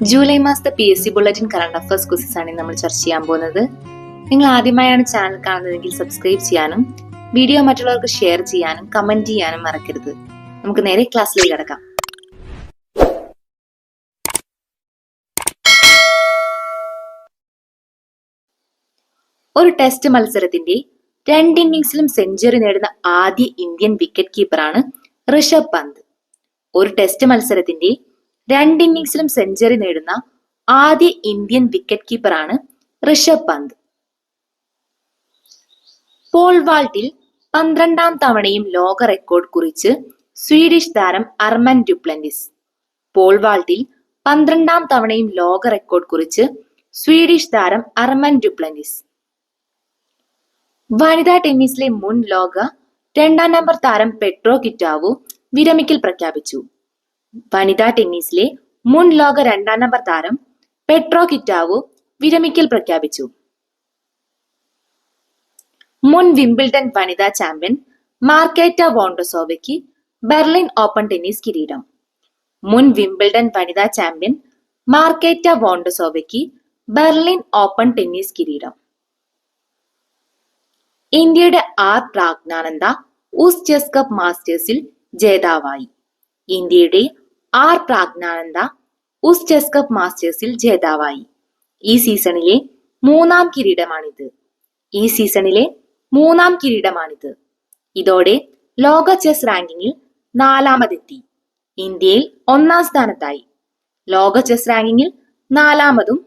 July മാസത്തെ P S C bulletin current affairs questions ആണ് നമ്മൾ ചർച്ച ചെയ്യാൻ പോകുന്നത്. നിങ്ങൾ ആദ്യമായാണ് ചാനൽ കാണുന്നതെങ്കിൽ സബ്സ്ക്രൈബ് ചെയ്യാനും വീഡിയോ മറ്റുള്ളവർക്ക് ഷെയർ ചെയ്യാനും കമന്റ് ചെയ്യാനും മറക്കരുത്. നമുക്ക് നേരെ ക്ലാസ്സിലേക്ക് കിടക്കാം. ഒരു ടെസ്റ്റ് മത്സരത്തിന്റെ രണ്ട് ഇന്നിംഗ്സിലും സെഞ്ചുറി നേടുന്ന ആദ്യ ഇന്ത്യൻ വിക്കറ്റ് കീപ്പറാണ് ഋഷഭ് പന്ത്. ഒരു ടെസ്റ്റ് മത്സരത്തിന്റെ രണ്ട് ഇന്നിംഗ്സിലും സെഞ്ചുറി നേടുന്ന ആദ്യ Indian wicket കീപ്പറാണ് Rishabh Pant. Paul വാൾട്ടിൽ പന്ത്രണ്ടാം തവണയും ലോക റെക്കോർഡ് കുറിച്ച് സ്വീഡിഷ് താരം അർമൻ ഡ്യുപ്ലന്റിസ് പോൾ വാൾട്ടിൽ പന്ത്രണ്ടാം തവണയും ലോക റെക്കോർഡ് കുറിച്ച് സ്വീഡിഷ് താരം അർമൻ ഡ്യുപ്ലന്റിസ് വനിതാ ടെന്നീസിലെ മുൻ ലോക രണ്ടാം നമ്പർ താരം പെട്രോ കിറ്റാവു വിരമിക്കൽ പ്രഖ്യാപിച്ചു. വനിതാ ടെന്നീസിലെ മുൻ ലോക രണ്ടാം നമ്പർ താരം പെട്രോ കിറ്റാവു വിരമിക്കൽ പ്രഖ്യാപിച്ചു. മുൻ വിംബിൾഡൺ വനിതാ ചാമ്പ്യൻ മാർക്കേറ്റ വോണ്ടോസോവയ്ക്ക് ബെർലിൻ ഓപ്പൺ ടെന്നീസ് കിരീടം. മുൻ വിംബിൾഡൺ വനിതാ ചാമ്പ്യൻ മാർക്കേറ്റ വോണ്ടോസോവയ്ക്ക് ബെർലിൻ ഓപ്പൺ ടെന്നീസ് കിരീടം. ഇന്ത്യയുടെ R Praggnanandhaa Uz chess cup മാസ്റ്റേഴ്സിൽ ജേതാവായി. ഇന്ത്യയുടെ R Praggnanandhaa Uz chess cup മാസ്റ്റേഴ്സിൽ ജേതാവായി. ഈ സീസണിലെ മൂന്നാം കിരീടമാണിത്. ഈ സീസണിലെ മൂന്നാം കിരീടമാണിത്. ഇതോടെ ലോക ചെസ് റാങ്കിങ്ങിൽ നാലാമതെത്തി. ഇന്ത്യയിൽ ഒന്നാം സ്ഥാനത്തായി. ലോക ചെസ് റാങ്കിങ്ങിൽ നാലാമതും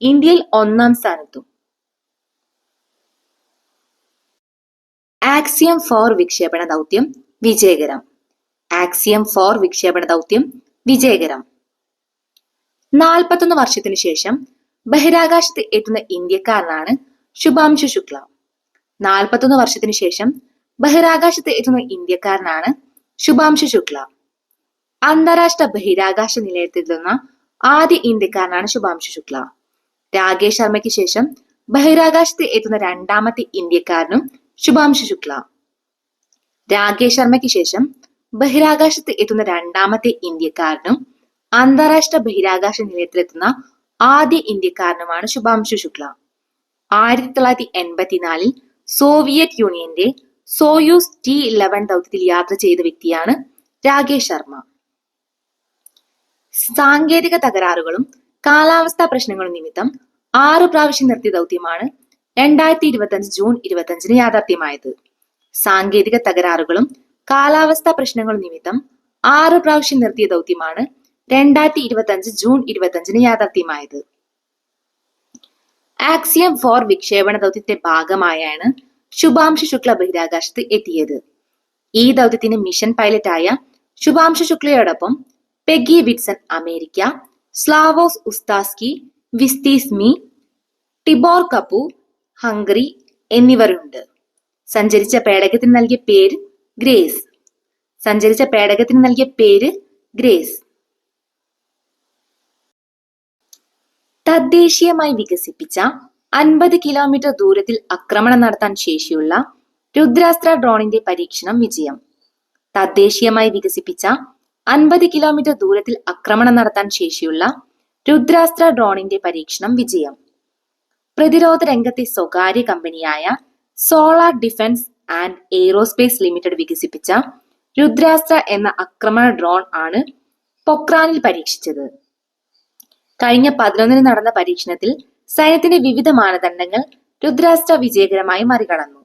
ഇന്ത്യയിൽ ഒന്നാം സ്ഥാനത്തും. ആക്സിയം ഫോർ വിക്ഷേപണ ദൗത്യം വിജയകരം. ആക്സിയം ഫോർ വിക്ഷേപണ ദൗത്യം വിജയകരം. നാൽപ്പത്തൊന്ന് വർഷത്തിനു ശേഷം ബഹിരാകാശത്ത് എത്തുന്ന ഇന്ത്യക്കാരനാണ് ശുഭാംശു ശുക്ല. നാൽപ്പത്തൊന്ന് വർഷത്തിനു ശേഷം ബഹിരാകാശത്ത് എത്തുന്ന ഇന്ത്യക്കാരനാണ് ശുഭാംശു ശുക്ല. അന്താരാഷ്ട്ര ബഹിരാകാശ നിലയത്തിലെത്തുന്ന ആദ്യ ഇന്ത്യക്കാരനാണ് ശുഭാംശു ശുക്ല. രാകേഷ് ശർമ്മയ്ക്ക് ശേഷം ബഹിരാകാശത്ത് എത്തുന്ന രണ്ടാമത്തെ ഇന്ത്യക്കാരനും ശുഭാംശു ശുക്ല. രാകേഷ് ശർമ്മയ്ക്ക് ശേഷം ബഹിരാകാശത്ത് എത്തുന്ന രണ്ടാമത്തെ ഇന്ത്യക്കാരനും അന്താരാഷ്ട്ര ബഹിരാകാശ നിലയത്തിലെത്തുന്ന ആദ്യ ഇന്ത്യക്കാരനുമാണ് ശുഭാംശു ശുക്ല. ആയിരത്തി തൊള്ളായിരത്തി എൺപത്തിനാലിൽ സോവിയറ്റ് യൂണിയന്റെ സോയൂസ് ടി ഇലവൻ ദൗത്യത്തിൽ യാത്ര ചെയ്ത വ്യക്തിയാണ് രാകേഷ് ശർമ്മ. സാങ്കേതിക തകരാറുകളും കാലാവസ്ഥാ പ്രശ്നങ്ങളും നിമിത്തം ആറു പ്രാവശ്യം നിർത്തിയ ദൗത്യമാണ് രണ്ടായിരത്തി ഇരുപത്തി അഞ്ച് ജൂൺ ഇരുപത്തി അഞ്ചിന് യാഥാർത്ഥ്യമായത്. സാങ്കേതിക തകരാറുകളും കാലാവസ്ഥാ പ്രശ്നങ്ങൾ നിമിത്തം ആറ് പ്രാവശ്യം നിർത്തിയ ദൗത്യമാണ് രണ്ടായിരത്തി ഇരുപത്തി അഞ്ച് ജൂൺ ഇരുപത്തി അഞ്ചിന് യാഥാർത്ഥ്യമായത്. ആക്സിയം ഫോർ വിക്ഷേപണ ദൗത്യത്തിന്റെ ഭാഗമായാണ് ശുഭാംശു ശുക്ല ബഹിരാകാശത്ത് എത്തിയത്. ഈ ദൗത്യത്തിന്റെ മിഷൻ പൈലറ്റ് ആയ Shubhanshu ശുക്ലയോടൊപ്പം Peggy Whitson America Slawosz Uznanski Wisniewski Tibor Kapu Hungary എന്നിവരുണ്ട്. സഞ്ചരിച്ച പേടകത്തിന് നൽകിയ പേര് ഗ്രേസ്. സഞ്ചരിച്ച പേടകത്തിന് നൽകിയ പേര് ഗ്രേസ്. തദ്ദേശീയമായി വികസിപ്പിച്ച അൻപത് കിലോമീറ്റർ ദൂരത്തിൽ ആക്രമണം നടത്താൻ ശേഷിയുള്ള രുദ്രാസ്ത്ര ഡ്രോണിന്റെ പരീക്ഷണം വിജയം. തദ്ദേശീയമായി വികസിപ്പിച്ച അൻപത് കിലോമീറ്റർ ദൂരത്തിൽ ആക്രമണം നടത്താൻ ശേഷിയുള്ള രുദ്രാസ്ത്ര ഡ്രോണിന്റെ പരീക്ഷണം വിജയം. പ്രതിരോധ രംഗത്തെ സ്വകാര്യ കമ്പനിയായ Solar Defence and Aerospace Limited വികസിപ്പിച്ച രുദ്രാസ്ത്ര എന്ന ആക്രമണ ഡ്രോൺ ആണ് പൊക്രാനിൽ പരീക്ഷിച്ചത്. കഴിഞ്ഞ പതിനൊന്നിന് നടന്ന പരീക്ഷണത്തിൽ സൈന്യത്തിന്റെ വിവിധ മാനദണ്ഡങ്ങൾ രുദ്രാസ്ത്ര വിജയകരമായി മറികടന്നു.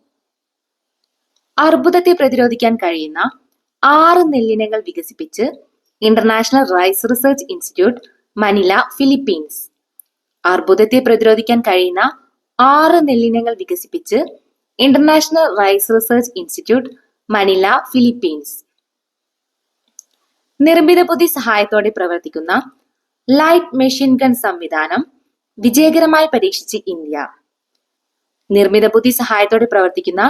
അർബുദത്തെ പ്രതിരോധിക്കാൻ കഴിയുന്ന ആറ് നെല്ലിനങ്ങൾ വികസിപ്പിച്ച് International Rice Research Institute Manila Philippines അർബുദത്തെ പ്രതിരോധിക്കാൻ കഴിയുന്ന ആറ് നെല്ലിനങ്ങൾ വികസിപ്പിച്ച് International Rice Research Institute Manila Philippines നിർമ്മിത ബുദ്ധി സഹായത്തോടെ പ്രവർത്തിക്കുന്ന ലൈറ്റ് മെഷീൻ ഗൺ സംവിധാനം വിജയകരമായി പരീക്ഷിച്ച് ഇന്ത്യ. നിർമ്മിത ബുദ്ധി സഹായത്തോടെ പ്രവർത്തിക്കുന്ന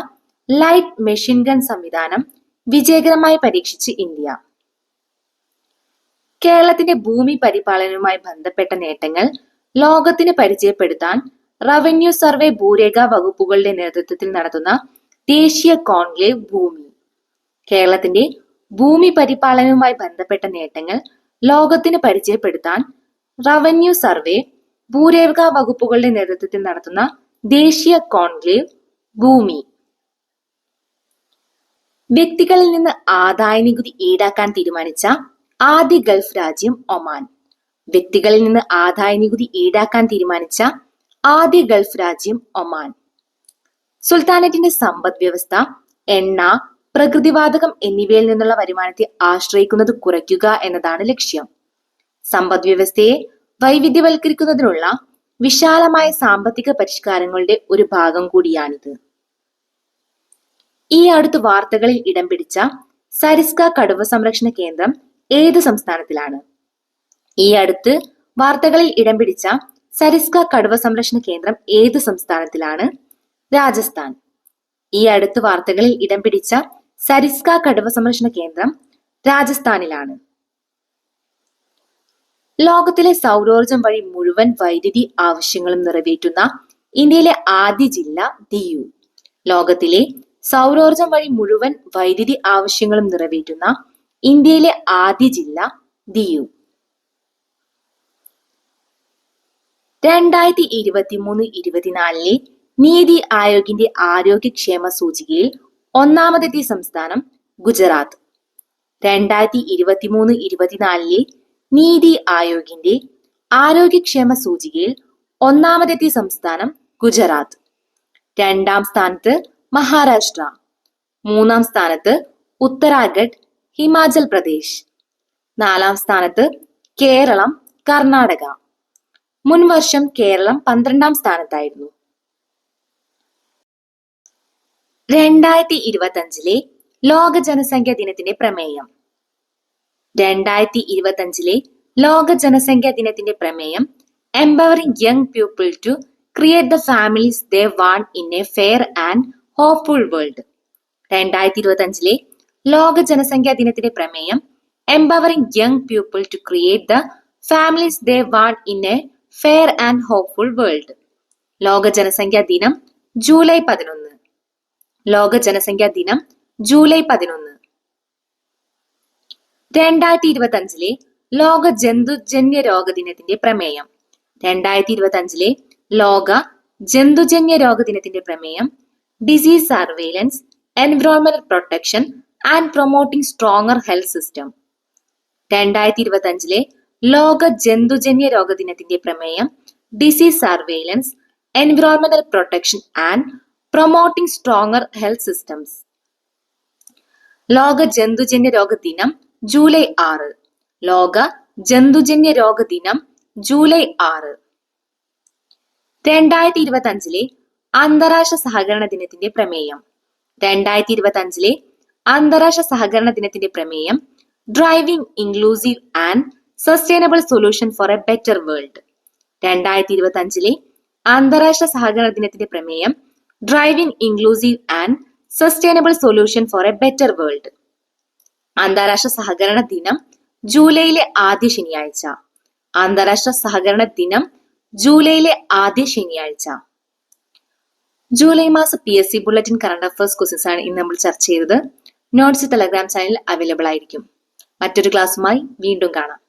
ലൈറ്റ് മെഷീൻ ഗൺ സംവിധാനം വിജയകരമായി പരീക്ഷിച്ച് ഇന്ത്യ. കേരളത്തിന്റെ ഭൂമി പരിപാലനവുമായി ബന്ധപ്പെട്ട നേട്ടങ്ങൾ ലോകത്തിന് പരിചയപ്പെടുത്താൻ റവന്യൂ സർവേ ഭൂരേഖ വകുപ്പുകളുടെ നേതൃത്വത്തിൽ നടത്തുന്ന ദേശീയ കോൺക്ലേവ് ഭൂമി. കേരളത്തിന്റെ ഭൂമി പരിപാലനവുമായി ബന്ധപ്പെട്ട നേട്ടങ്ങൾ ലോകത്തിന് പരിചയപ്പെടുത്താൻ റവന്യൂ സർവേ ഭൂരേഖ വകുപ്പുകളുടെ നേതൃത്വത്തിൽ നടത്തുന്ന ദേശീയ കോൺക്ലേവ് ഭൂമി. വ്യക്തികളിൽ നിന്ന് ആദായ നികുതി ഈടാക്കാൻ തീരുമാനിച്ച ആദ്യ ഗൾഫ് രാജ്യം ഒമാൻ. വ്യക്തികളിൽ നിന്ന് ആദായ നികുതി ഈടാക്കാൻ തീരുമാനിച്ച ആദ്യ ഗൾഫ് രാജ്യം ഒമാൻ. സുൽത്താനറ്റിന്റെ സമ്പദ് വ്യവസ്ഥ എണ്ണ പ്രകൃതിവാതകം എന്നിവയിൽ നിന്നുള്ള വരുമാനത്തെ ആശ്രയിക്കുന്നത് കുറയ്ക്കുക എന്നതാണ് ലക്ഷ്യം. സമ്പദ് വ്യവസ്ഥയെ വൈവിധ്യവൽക്കരിക്കുന്നതിനുള്ള വിശാലമായ സാമ്പത്തിക പരിഷ്കാരങ്ങളുടെ ഒരു ഭാഗം കൂടിയാണിത്. ഈ അടുത്ത് വാർത്തകളിൽ ഇടം പിടിച്ച സരിസ്ക കടുവ സംരക്ഷണ കേന്ദ്രം ഏത് സംസ്ഥാനത്തിലാണ്? ഈ അടുത്ത് വാർത്തകളിൽ ഇടം പിടിച്ച സരിസ്ക കടുവ സംരക്ഷണ കേന്ദ്രം ഏത് സംസ്ഥാനത്തിലാണ്? രാജസ്ഥാൻ. ഈ അടുത്ത വാർത്തകളിൽ ഇടം പിടിച്ച സരിസ്ക കടുവ സംരക്ഷണ കേന്ദ്രം രാജസ്ഥാനിലാണ്. ലോകത്തിലെ സൗരോർജം വഴി മുഴുവൻ വൈദ്യുതി ആവശ്യങ്ങളും നിറവേറ്റുന്ന ഇന്ത്യയിലെ ആദ്യ ജില്ല ദിയു. ലോകത്തിലെ സൗരോർജം വഴി മുഴുവൻ വൈദ്യുതി ആവശ്യങ്ങളും നിറവേറ്റുന്ന ഇന്ത്യയിലെ ആദ്യ ജില്ല ദിയു. രണ്ടായിരത്തി ഇരുപത്തി മൂന്ന് ഇരുപത്തിനാലിലെ നീതി ആയോഗിന്റെ ആരോഗ്യക്ഷേമ സൂചികയിൽ ഒന്നാമതെത്തിയ സംസ്ഥാനം ഗുജറാത്ത്. രണ്ടായിരത്തി ഇരുപത്തി മൂന്ന് ഇരുപത്തിനാലിലെ നീതി ആയോഗിന്റെ ആരോഗ്യക്ഷേമ സൂചികയിൽ ഒന്നാമതെത്തിയ സംസ്ഥാനം ഗുജറാത്ത്. രണ്ടാം സ്ഥാനത്ത് മഹാരാഷ്ട്ര. മൂന്നാം സ്ഥാനത്ത് ഉത്തരാഖണ്ഡ് ഹിമാചൽ പ്രദേശ്. നാലാം സ്ഥാനത്ത് കേരളം കർണാടക. മുൻ വർഷം കേരളം പന്ത്രണ്ടാം സ്ഥാനത്തായിരുന്നു. രണ്ടായിരത്തി ഇരുപത്തി അഞ്ചിലെ ലോക ജനസംഖ്യാ ദിനത്തിന്റെ പ്രമേയം. രണ്ടായിരത്തി ഇരുപത്തി അഞ്ചിലെ ലോക ജനസംഖ്യാ ദിനത്തിന്റെ പ്രമേയം empowering young people to create the families they want in a fair and hopeful world രണ്ടായിരത്തി ഇരുപത്തി അഞ്ചിലെ ലോക ജനസംഖ്യാ ദിനത്തിന്റെ പ്രമേയം empowering young people to create the families they want in a fair and hopeful world ലോക ജനസംഖ്യാ ദിനം ജൂലൈ പതിനൊന്ന്. ലോക ജനസംഖ്യാ ദിനം ജൂലൈ പതിനൊന്ന്. രണ്ടായിരത്തി ഇരുപത്തി അഞ്ചിലെ ലോക ജന്തുജന്യ രോഗ ദിനത്തിന്റെ പ്രമേയം. രണ്ടായിരത്തി ഇരുപത്തി അഞ്ചിലെ ലോക ജന്തുജന്യ രോഗ ദിനത്തിന്റെ പ്രമേയം. Disease surveillance environment protection and promoting stronger health system രണ്ടായിരത്തി ഇരുപത്തി അഞ്ചിലെ ലോക ജന്തുജന്യ രോഗദിനത്തിന്റെ പ്രമേയം disease surveillance environmental protection and promoting stronger health systems ലോക ജന്തുജന്യ രോഗ ദിനം ജൂലൈ ആറ്. ലോക ജന്തുജന്യ രോഗ ദിനം ജൂലൈ ആറ്. രണ്ടായിരത്തി ഇരുപത്തി അഞ്ചിലെ അന്താരാഷ്ട്ര സഹകരണ ദിനത്തിന്റെ പ്രമേയം. രണ്ടായിരത്തി ഇരുപത്തി അഞ്ചിലെ അന്താരാഷ്ട്ര സഹകരണ ദിനത്തിന്റെ പ്രമേയം driving inclusive and sustainable solution for a better world രണ്ടായിരത്തി ഇരുപത്തി അഞ്ചിലെ അന്താരാഷ്ട്ര സഹകരണ ദിനത്തിന്റെ പ്രമേയം driving inclusive and sustainable solution for a better world അന്താരാഷ്ട്ര സഹകരണ ദിനം ജൂലൈയിലെ ആദ്യ ശനിയാഴ്ച. അന്താരാഷ്ട്ര സഹകരണ ദിനം ജൂലൈയിലെ ആദ്യ ശനിയാഴ്ച. ജൂലൈ മാസ P S C bulletin current affairs questions ആണ് ഇന്ന് നമ്മൾ ചർച്ച ചെയ്തത്. നോട്ട്സ് ടെലഗ്രാം ചാനൽ അവൈലബിൾ ആയിരിക്കും. മറ്റൊരു ക്ലാസ്സുമായി വീണ്ടും കാണാം.